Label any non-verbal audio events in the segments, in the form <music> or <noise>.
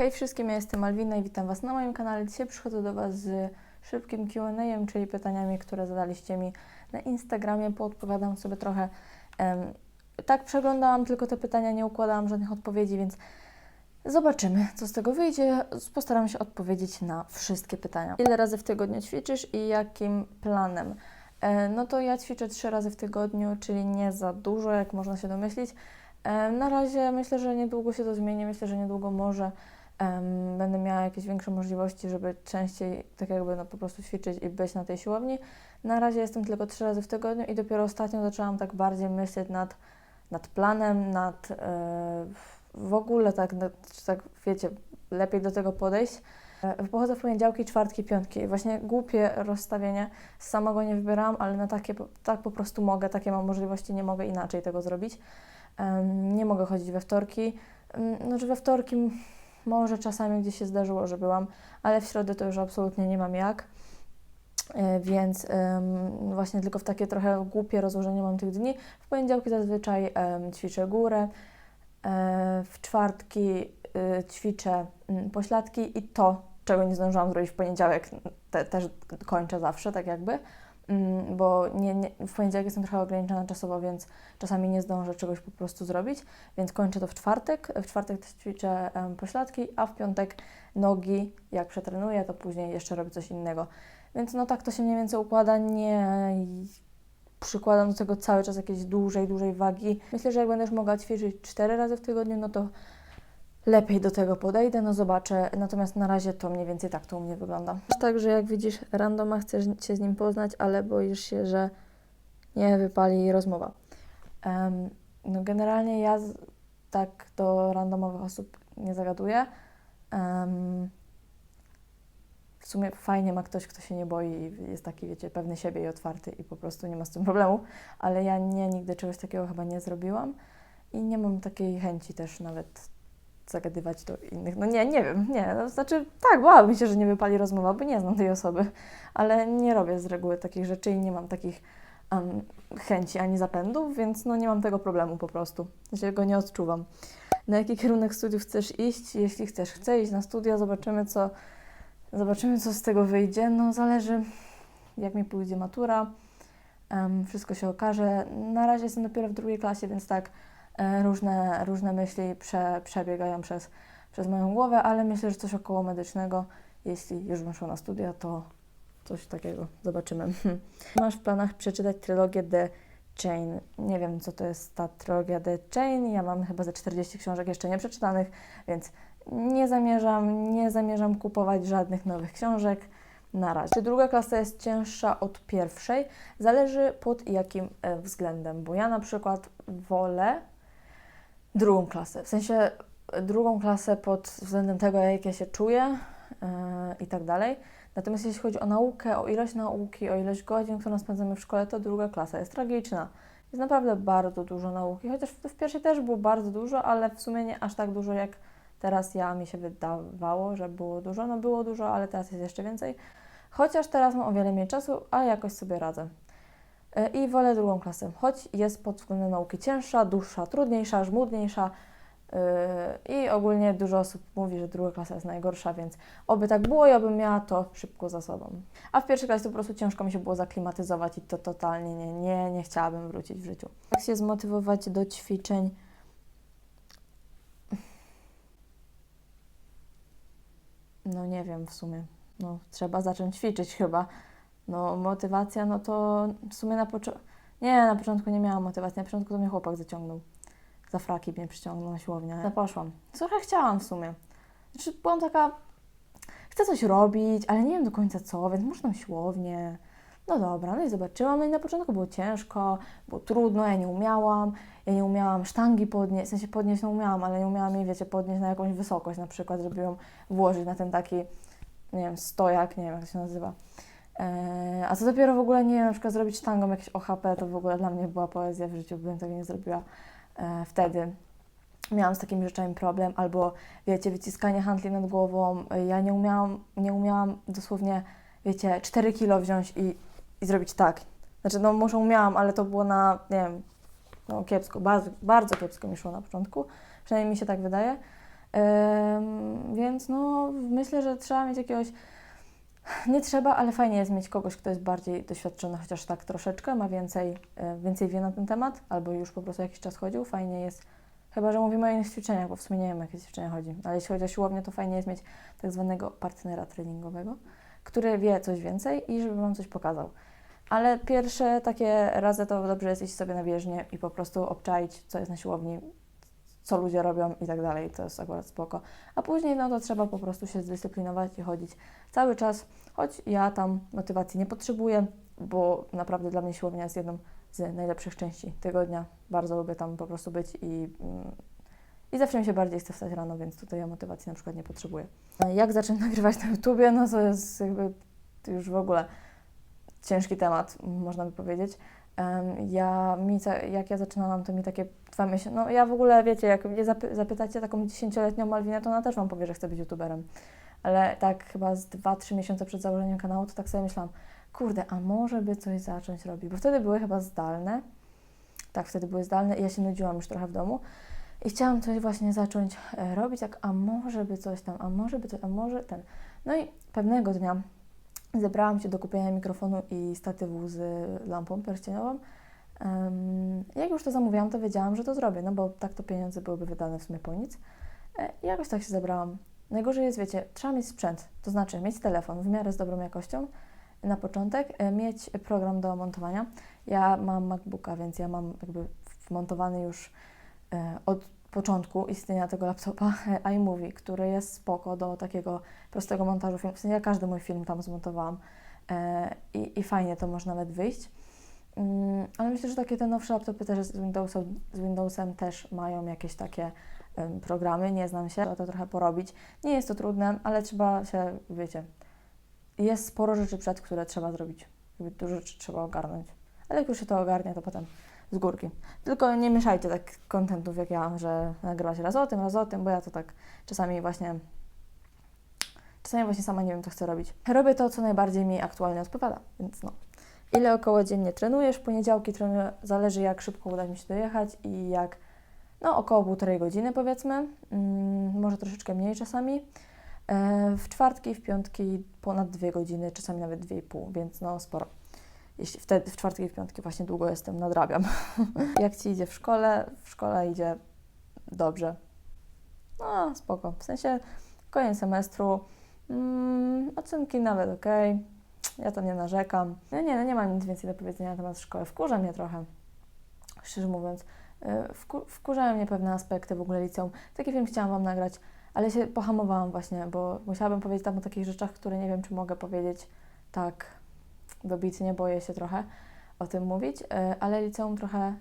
Hej wszystkim, ja jestem Malwina i witam Was na moim kanale. Dzisiaj przychodzę do Was z szybkim Q&A, czyli pytaniami, które zadaliście mi na Instagramie. Poodpowiadam sobie trochę. Tak, przeglądałam tylko te pytania, nie układałam żadnych odpowiedzi, więc zobaczymy, co z tego wyjdzie. Postaram się odpowiedzieć na wszystkie pytania. Ile razy w tygodniu ćwiczysz i jakim planem? E, no to ja ćwiczę trzy razy w tygodniu, czyli nie za dużo, jak można się domyślić. E, Na razie myślę, że niedługo się to zmieni. Myślę, że niedługo może em, będę miała jakieś większe możliwości, żeby częściej tak jakby no, po prostu ćwiczyć i być na tej siłowni. Na razie jestem tylko trzy razy w tygodniu i dopiero ostatnio zaczęłam tak bardziej myśleć nad, nad planem, nad e, w ogóle tak, czy tak wiecie, lepiej do tego podejść. E, Pochodzę w poniedziałki, czwartki, piątki. Właśnie głupie rozstawienie. Sama go nie wybierałam, ale na takie, tak po prostu mogę, takie mam możliwości, nie mogę inaczej tego zrobić. Em, Nie mogę chodzić we wtorki. Em, Znaczy we wtorki może czasami gdzieś się zdarzyło, że byłam, ale w środę to już absolutnie nie mam jak. E, Więc em, właśnie tylko w takie trochę głupie rozłożenie mam tych dni. W poniedziałki zazwyczaj em, ćwiczę górę, e, w czwartki y, ćwiczę mm, pośladki i to, czego nie zdążyłam zrobić w poniedziałek, te, też kończę zawsze, tak jakby, bo nie, nie, w poniedziałek jestem trochę ograniczona czasowo, więc czasami nie zdążę czegoś po prostu zrobić, więc kończę to w czwartek. W czwartek ćwiczę em, pośladki, a w piątek nogi, jak przetrenuję, to później jeszcze robię coś innego. Więc no tak to się mniej więcej układa, nie przykładam do tego cały czas jakieś dłużej, dłużej wagi. Myślę, że jak będę już mogła ćwiczyć cztery razy w tygodniu, no to lepiej do tego podejdę, no zobaczę. Natomiast na razie to mniej więcej tak to u mnie wygląda. Także jak widzisz, randoma chcesz się z nim poznać, ale boisz się, że nie wypali rozmowa. Em, no generalnie ja z, tak do randomowych osób nie zagaduję. Em, w sumie fajnie ma ktoś, kto się nie boi i jest taki, wiecie, pewny siebie i otwarty i po prostu nie ma z tym problemu, ale ja nie, nigdy czegoś takiego chyba nie zrobiłam i nie mam takiej chęci też nawet zagadywać do innych. No nie, nie wiem, nie, no, znaczy tak, bałabym się, że nie wypali rozmowa, bo nie znam tej osoby, ale nie robię z reguły takich rzeczy i nie mam takich em, chęci ani zapędów, więc no nie mam tego problemu po prostu, że go nie odczuwam. Na jaki kierunek studiów chcesz iść? Jeśli chcesz, chcę iść na studia, zobaczymy co, zobaczymy co z tego wyjdzie. No zależy jak mi pójdzie matura, em, wszystko się okaże. Na razie jestem dopiero w drugiej klasie, więc tak różne, różne myśli prze, przebiegają przez, przez moją głowę, ale myślę, że coś około medycznego, jeśli już bym szła na studia, to coś takiego zobaczymy. <laughs> Masz w planach przeczytać trylogię The Chain. Nie wiem, co to jest ta trylogia The Chain. Ja mam chyba ze 40 książek jeszcze nie przeczytanych, więc nie zamierzam, nie zamierzam kupować żadnych nowych książek na razie. Czy druga klasa jest cięższa od pierwszej? Zależy pod jakim e, względem, bo ja na przykład wolę drugą klasę. W sensie e, drugą klasę pod względem tego, jak ja się czuję yy, i tak dalej. Natomiast jeśli chodzi o naukę, o ilość nauki, o ilość godzin, którą spędzamy w szkole, to druga klasa jest tragiczna. Jest naprawdę bardzo dużo nauki, chociaż w, w pierwszej też było bardzo dużo, ale w sumie nie aż tak dużo, jak teraz ja mi się wydawało, że było dużo. No było dużo, ale teraz jest jeszcze więcej. Chociaż teraz mam o wiele mniej czasu, ale jakoś sobie radzę. E, I wolę drugą klasę, choć jest pod względem nauki cięższa, dłuższa, trudniejsza, żmudniejsza. Yy, I ogólnie dużo osób mówi, że druga klasa jest najgorsza, więc oby tak było i obym miała to szybko za sobą. A w pierwszej klasie to po prostu ciężko mi się było zaklimatyzować i to totalnie nie, nie, nie chciałabym wrócić w życiu. Jak się zmotywować do ćwiczeń? No nie wiem w sumie. No trzeba zacząć ćwiczyć chyba. No motywacja, no to w sumie na początku... Nie, na początku nie miałam motywacji. Na początku to mnie chłopak zaciągnął za fraki mnie przyciągnął na siłownię. Ja poszłam. Trochę chciałam w sumie. Znaczy, byłam taka, chcę coś robić, ale nie wiem do końca co, więc muszę na siłownię. No dobra, no i zobaczyłam. No i na początku było ciężko, było trudno, ja nie umiałam. Ja nie umiałam sztangi podnieść, w sensie podnieść no umiałam, ale nie umiałam jej, wiecie, podnieść na jakąś wysokość na przykład, żeby ją włożyć na ten taki, nie wiem, stojak, nie wiem jak to się nazywa. Eee, a co dopiero w ogóle, nie wiem, na przykład zrobić sztangą jakieś OHP, to w ogóle dla mnie była poezja w życiu, bym tego nie zrobiła e, wtedy. Miałam z takimi rzeczami problem, albo wiecie, wyciskanie handli nad głową. E, Ja nie umiałam, nie umiałam dosłownie, wiecie, 4 kilo wziąć i, i zrobić tak. Znaczy, no może umiałam, ale to było na, nie wiem, no kiepsko, bardzo, bardzo kiepsko mi szło na początku. Przynajmniej mi się tak wydaje. Więc no, myślę, że trzeba mieć jakiegoś. Nie trzeba, ale fajnie jest mieć kogoś, kto jest bardziej doświadczony, chociaż tak troszeczkę, ma więcej, e, więcej wie na ten temat, albo już po prostu jakiś czas chodził. Fajnie jest, chyba że mówimy o innych ćwiczeniach, bo w sumie nie wiem, jakie ćwiczenia chodzi, ale jeśli chodzi o siłownię, to fajnie jest mieć tak zwanego partnera treningowego, który wie coś więcej i żeby Wam coś pokazał. Ale pierwsze takie razy to dobrze jest iść sobie na bieżnię i po prostu obczaić, co jest na siłowni, co ludzie robią i tak dalej. To jest akurat spoko. A później no to trzeba po prostu się zdyscyplinować i chodzić cały czas, choć ja tam motywacji nie potrzebuję, bo naprawdę dla mnie siłownia jest jedną z najlepszych części tygodnia. Bardzo lubię tam po prostu być i, mm, i zawsze mi się bardziej chce wstać rano, więc tutaj ja motywacji na przykład nie potrzebuję. Jak zacząć <laughs> nagrywać na YouTubie? No to jest jakby już w ogóle ciężki temat, można by powiedzieć. Ja, mi, jak ja zaczynałam, to mi takie dwa miesiące, no ja w ogóle, wiecie, jak mnie zapy- zapytacie taką dziesięcioletnią Malwinę, to ona też Wam powie, że chce być YouTuberem. Ale tak chyba z 2-3 miesiące przed założeniem kanału, to tak sobie myślałam, kurde, a może by coś zacząć robić, bo wtedy były chyba zdalne, tak, wtedy były zdalne i ja się nudziłam już trochę w domu i chciałam coś właśnie zacząć e, robić, jak a może by coś tam, a może by coś, a może ten. No i pewnego dnia zebrałam się do kupienia mikrofonu i statywu z lampą pierścieniową. Jak już to zamówiłam, to wiedziałam, że to zrobię, no bo tak to pieniądze byłyby wydane w sumie po nic. E, I jakoś tak się zebrałam. Najgorzej jest, wiecie, trzeba mieć sprzęt, to znaczy mieć telefon w miarę z dobrą jakością na początek, e, mieć program do montowania. Ja mam MacBooka, więc ja mam jakby wmontowany już e, od początku istnienia tego laptopa <laughs> iMovie, który jest spoko do takiego prostego montażu filmu. W sensie ja każdy mój film tam zmontowałam e, i, i fajnie to może nawet wyjść. Mm, ale myślę, że takie te nowsze laptopy też z Windowsem, z Windowsem też mają jakieś takie em, programy, nie znam się, trzeba to trochę porobić. Nie jest to trudne, ale trzeba się, wiecie, jest sporo rzeczy przed, które trzeba zrobić. Jakby Dużo rzeczy trzeba ogarnąć. Ale jak już się to ogarnia, to potem z górki. Tylko nie mieszajcie tak kontentów jak ja, że nagrywa się raz o tym, raz o tym, bo ja to tak czasami właśnie czasami właśnie sama nie wiem, co chcę robić. Robię to, co najbardziej mi aktualnie odpowiada, więc no. Ile około dziennie trenujesz? Poniedziałki trenuję, zależy jak szybko uda mi się dojechać i jak, no około półtorej godziny powiedzmy, mm, może troszeczkę mniej czasami. E, w czwartki w piątki ponad dwie godziny, czasami nawet dwie i pół, więc no sporo. Jeśli wtedy w czwartki i w piątki właśnie długo jestem, nadrabiam. <laughs> jak Ci idzie w szkole? W szkole idzie dobrze. No spoko, w sensie koniec semestru, mm, ocenki nawet ok, ja to nie narzekam. No nie, no nie mam nic więcej do powiedzenia na temat szkoły. Wkurza mnie trochę, szczerze mówiąc. Y, Wku, wkurzają mnie pewne aspekty w ogóle liceum. Taki film chciałam Wam nagrać, ale się pohamowałam właśnie, bo musiałabym powiedzieć tam o takich rzeczach, które nie wiem, czy mogę powiedzieć tak dobitnie, boję się trochę o tym mówić, y, ale liceum trochę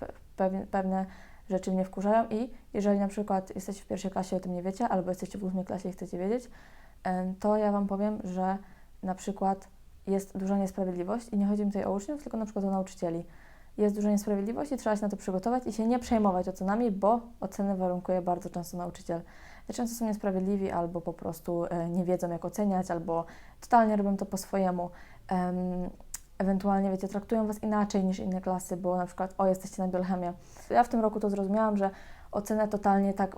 pe- pewne, pewne rzeczy mnie wkurzają i jeżeli na przykład jesteście w pierwszej klasie i o tym nie wiecie, albo jesteście w ósmej klasie i chcecie wiedzieć, em, to ja Wam powiem, że na przykład jest duża niesprawiedliwość i nie chodzi mi tutaj o uczniów, tylko na przykład o nauczycieli. Jest duża niesprawiedliwość i trzeba się na to przygotować i się nie przejmować ocenami, bo oceny warunkuje bardzo często nauczyciel. Często są niesprawiedliwi albo po prostu e, nie wiedzą jak oceniać, albo totalnie robią to po swojemu. Ewentualnie, wiecie, traktują Was inaczej niż inne klasy, bo na przykład, o, jesteście na biolchemię. Ja w tym roku to zrozumiałam, że ocenę totalnie tak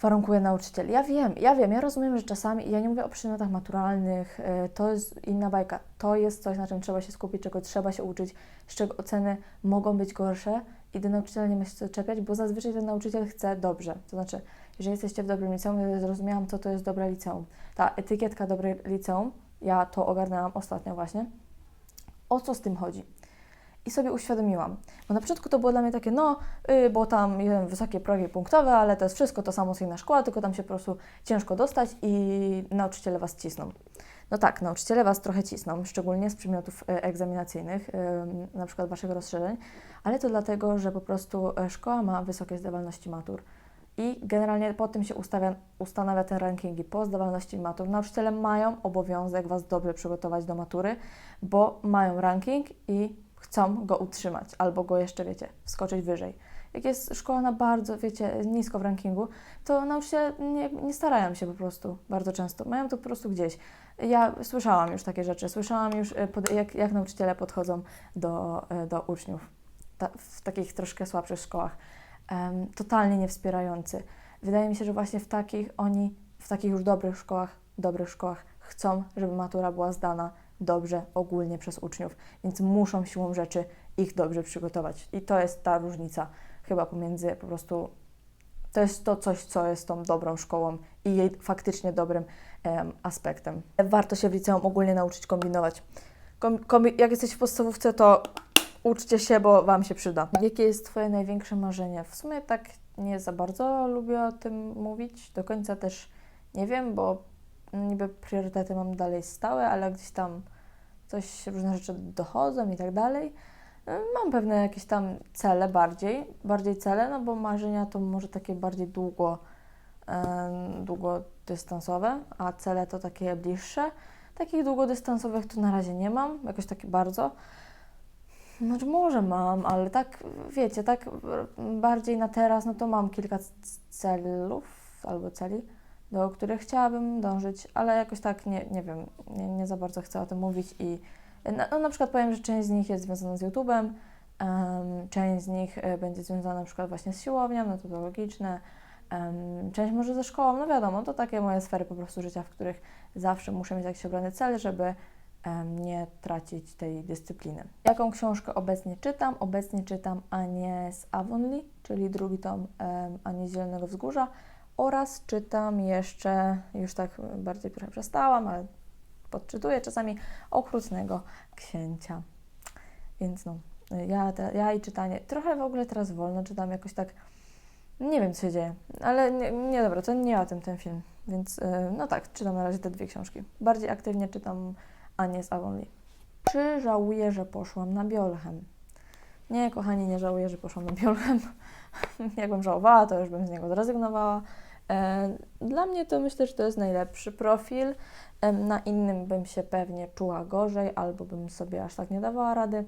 warunkuje nauczyciel. Ja wiem, ja wiem, ja rozumiem, że czasami, ja nie mówię o przedmiotach maturalnych, y, to jest inna bajka. To jest coś, na czym trzeba się skupić, czego trzeba się uczyć, z czego oceny mogą być gorsze i do nauczyciela nie ma się co czepiać, bo zazwyczaj ten nauczyciel chce dobrze. To znaczy, jeżeli jesteście w dobrym liceum, ja zrozumiałam, co to jest dobre liceum. Ta etykietka dobre liceum, ja to ogarnęłam ostatnio właśnie. O co z tym chodzi? I sobie uświadomiłam. Bo na początku to było dla mnie takie, no, y, bo tam jeden wysokie progi punktowe, ale to jest wszystko to samo co inna szkoła, tylko tam się po prostu ciężko dostać i nauczyciele Was cisną. No tak, nauczyciele Was trochę cisną, szczególnie z przedmiotów y, egzaminacyjnych, y, na przykład Waszych rozszerzeń, ale to dlatego, że po prostu y, szkoła ma wysokie zdawalności matur. I generalnie po tym się ustawia, ustanawia te rankingi po zdawalności matur. Nauczyciele mają obowiązek Was dobrze przygotować do matury, bo mają ranking i chcą go utrzymać albo go jeszcze, wiecie, wskoczyć wyżej. Jak jest szkoła na bardzo, wiecie, nisko w rankingu, to nauczyciele nie, nie starają się po prostu bardzo często. Mają to po prostu gdzieś. Ja słyszałam już takie rzeczy, słyszałam już, e, jak, jak nauczyciele podchodzą do, e, do uczniów w takich troszkę słabszych szkołach. Totalnie niewspierający. wydaje mi się, że właśnie w takich oni, w takich już dobrych szkołach, dobrych szkołach chcą, żeby matura była zdana dobrze ogólnie przez uczniów, więc muszą siłą rzeczy ich dobrze przygotować. I to jest ta różnica chyba pomiędzy po prostu to jest to coś, co jest tą dobrą szkołą i jej faktycznie dobrym em, aspektem. Warto się w liceum ogólnie nauczyć kombinować. Kom, kombi- jak jesteście w podstawówce, to uczcie się, bo Wam się przyda. Jakie jest Twoje największe marzenie? W sumie tak nie za bardzo lubię o tym mówić. Do końca też nie wiem, bo niby priorytety mam dalej stałe, ale gdzieś tam coś, różne rzeczy dochodzą i tak dalej. Mam pewne jakieś tam cele bardziej, bardziej cele, no bo marzenia to może takie bardziej długo, długodystansowe, a cele to takie bliższe. Takich długodystansowych to na razie nie mam, jakoś takie bardzo. Znaczy może mam, ale tak, wiecie, tak bardziej na teraz, no to mam kilka celów albo celi, do których chciałabym dążyć, ale jakoś tak nie, nie wiem, nie, nie za bardzo chcę o tym mówić i na, no, na przykład powiem, że część z nich jest związana z YouTube'em, em, część z nich e, będzie związana na przykład właśnie z siłownią, no to to logiczne, em, część może ze szkołą, no wiadomo, to takie moje sfery po prostu życia, w których zawsze muszę mieć jakiś ograny cel, żeby nie tracić tej dyscypliny. Jaką książkę obecnie czytam? Obecnie czytam Anię z Avonlea, czyli drugi tom em, Ani z Zielonego Wzgórza oraz czytam jeszcze, już tak bardziej przestałam, ale podczytuję czasami Okrutnego Księcia. Więc no, ja, te, ja i czytanie, trochę w ogóle teraz wolno czytam, jakoś tak, nie wiem co się dzieje, ale nie, nie dobra, to nie o tym ten film, więc y, no tak, czytam na razie te dwie książki. Bardziej aktywnie czytam Anię z Avonlea. Czy żałuję, że poszłam na Biolchem? Nie, kochani, nie żałuję, że poszłam na Biolchem. <laughs> Jakbym żałowała, to już bym z niego zrezygnowała. E, Dla mnie to myślę, że to jest najlepszy profil. Em, Na innym bym się pewnie czuła gorzej, albo bym sobie aż tak nie dawała rady.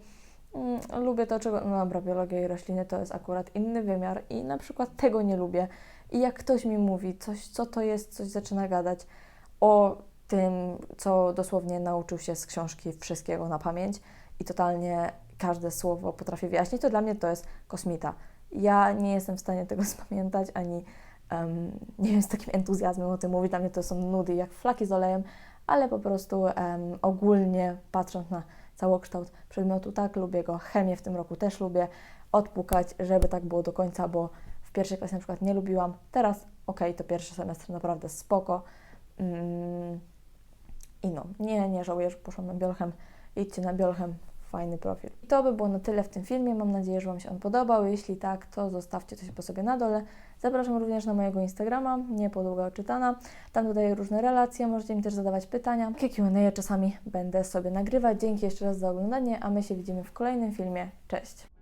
Mm, Lubię to, czego. No dobra, biologia i rośliny to jest akurat inny wymiar i na przykład tego nie lubię. I jak ktoś mi mówi coś, co to jest, coś zaczyna gadać o tym, co dosłownie nauczył się z książki wszystkiego na pamięć i totalnie każde słowo potrafi wyjaśnić, to dla mnie to jest kosmita. Ja nie jestem w stanie tego <laughs> zapamiętać, ani em, nie wiem, z takim entuzjazmem o tym mówić. Dla mnie to są nudy jak flaki z olejem, ale po prostu em, ogólnie patrząc na całokształt przedmiotu, tak, lubię go. Chemię w tym roku też lubię odpukać, żeby tak było do końca, bo w pierwszej klasie na przykład nie lubiłam. Teraz, okej, to pierwszy semestr naprawdę spoko. Mm, I no, nie, nie żałuję, że poszłam na Biolchem. Idźcie na Biolchem, fajny profil. I to by było na tyle w tym filmie. Mam nadzieję, że Wam się on podobał. Jeśli tak, to zostawcie coś po sobie na dole. Zapraszam również na mojego Instagrama, nie podługa oczytana. Tam dodaję różne relacje, możecie mi też zadawać pytania. Takie Q&A czasami będę sobie nagrywać. Dzięki jeszcze raz za oglądanie, a my się widzimy w kolejnym filmie. Cześć!